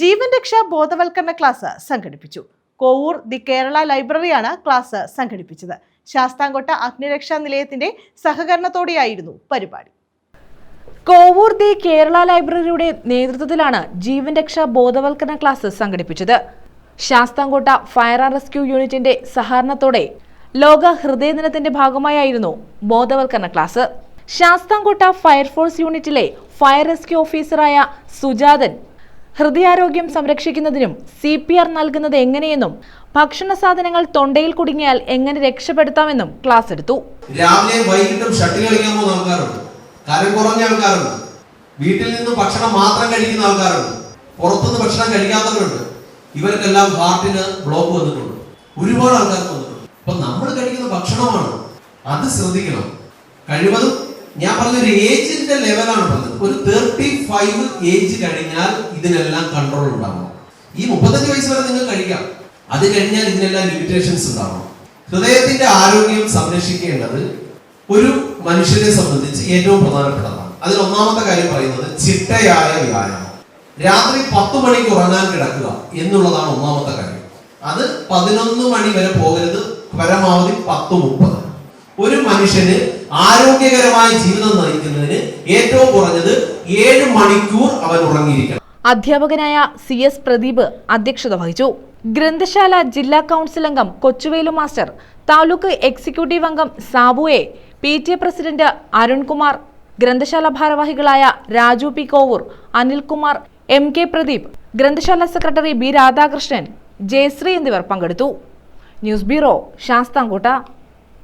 ജീവൻ രക്ഷാ ബോധവൽക്കരണ ക്ലാസ് സംഘടിപ്പിച്ചു. കോവൂർ ദി കേരള ലൈബ്രറിയാണ് ക്ലാസ് സംഘടിപ്പിച്ചത്. ശാസ്താംകോട്ട അഗ്നിരക്ഷാ നിലയത്തിന്റെ സഹകരണത്തോടെയായിരുന്നു പരിപാടി. കോവൂർ ദി കേരള ലൈബ്രറിയുടെ നേതൃത്വത്തിലാണ് ജീവൻ രക്ഷാ ബോധവൽക്കരണ ക്ലാസ് സംഘടിപ്പിച്ചത്. ശാസ്താംകോട്ട ഫയർ ആൻഡ് റെസ്ക്യൂ യൂണിറ്റിന്റെ സഹകരണത്തോടെ ലോക ഹൃദയ ദിനത്തിന്റെ ഭാഗമായായിരുന്നു ബോധവൽക്കരണ ക്ലാസ്. ശാസ്താംകോട്ട ഫയർഫോഴ്സ് യൂണിറ്റിലെ ഫയർ റെസ്ക്യൂ ഓഫീസറായ സുജാതൻ ഹൃദയാരോഗ്യം സംരക്ഷിക്കുന്നതിനും സി പി ആർ നൽകുന്നത് എങ്ങനെയെന്നും ഭക്ഷണ സാധനങ്ങൾ തൊണ്ടയിൽ കുടുങ്ങിയാൽ എങ്ങനെ രക്ഷപ്പെടുത്താമെന്നും ക്ലാസ് എടുത്തു. രാവിലെ വൈകിട്ടും ഷട്ടിൽ കളിക്കാൻ പോകുന്ന ആൾക്കാരുണ്ട്. കരം കുറഞ്ഞ ആൾക്കാരുണ്ട്. വീട്ടിൽ നിന്ന് ഭക്ഷണം മാത്രം കഴിക്കുന്ന ആൾക്കാരുണ്ട്. പുറത്തുനിന്ന് ഭക്ഷണം കഴിക്കാത്തവരുണ്ട്. ഇവർക്കെല്ലാം ഹാർട്ടിന് ബ്ലോക്ക് വന്നിട്ടുണ്ട്. ഒരുപാട് ആൾക്കാർക്ക് വന്നിട്ടുണ്ട്. അപ്പൊ നമ്മൾ കഴിക്കുന്ന ഭക്ഷണമാണ്. അത് ശ്രദ്ധിക്കണം. കഴിവതും ഞാൻ പറഞ്ഞൊരു ഏജിന്റെ ലെവലാണ് പറഞ്ഞത്. ഒരു തേർട്ടി ഫൈവ് ഏജ് കഴിഞ്ഞാൽ ഇതിനെല്ലാം കൺട്രോൾ ഉണ്ടാവണം. ഈ മുപ്പത്തഞ്ച് വയസ്സ് വരെ നിങ്ങൾ കഴിക്കാം. അത് കഴിഞ്ഞാൽ ഇതിനെല്ലാം ലിമിറ്റേഷൻസ് ഉണ്ടാവണം. ഹൃദയത്തിന്റെ ആരോഗ്യം സംരക്ഷിക്കേണ്ടത് ഒരു മനുഷ്യനെ സംബന്ധിച്ച് ഏറ്റവും പ്രധാനപ്പെട്ടതാണ്. അതിൽ ഒന്നാമത്തെ കാര്യം പറയുന്നത് ചിട്ടയായ വ്യായാമം. രാത്രി പത്ത് മണിക്ക് ഉറങ്ങാൻ കിടക്കുക എന്നുള്ളതാണ് ഒന്നാമത്തെ കാര്യം. അത് പതിനൊന്ന് മണി വരെ പോകരുത്. പരമാവധി പത്ത് മുപ്പത്. ഒരു മനുഷ്യന് ആരോഗ്യകരമായ ജീവിതം നയിക്കുന്നതിന് ഏറ്റവും കുറഞ്ഞത് ഏഴ് മണിക്കൂർ അവൻ ഉറങ്ങിയിരിക്കണം. അധ്യാപകനായ സി എസ് പ്രദീപ് അധ്യക്ഷത വഹിച്ചു. ഗ്രന്ഥശാല ജില്ലാ കൗൺസിൽ അംഗം കൊച്ചുവേലു മാസ്റ്റർ താലൂക്ക് എക്സിക്യൂട്ടീവ് അംഗം സാബുയെ P T A president Arunkumar ഗ്രന്ഥശാല ഭാരവാഹികളായ Raju P Kovoor Anilkumar M K Pradeep ഗ്രന്ഥശാല സെക്രട്ടറി ബി രാധാകൃഷ്ണൻ ജയശ്രീ എന്നിവർ പങ്കെടുത്തു. News bureau Sasthamkotta.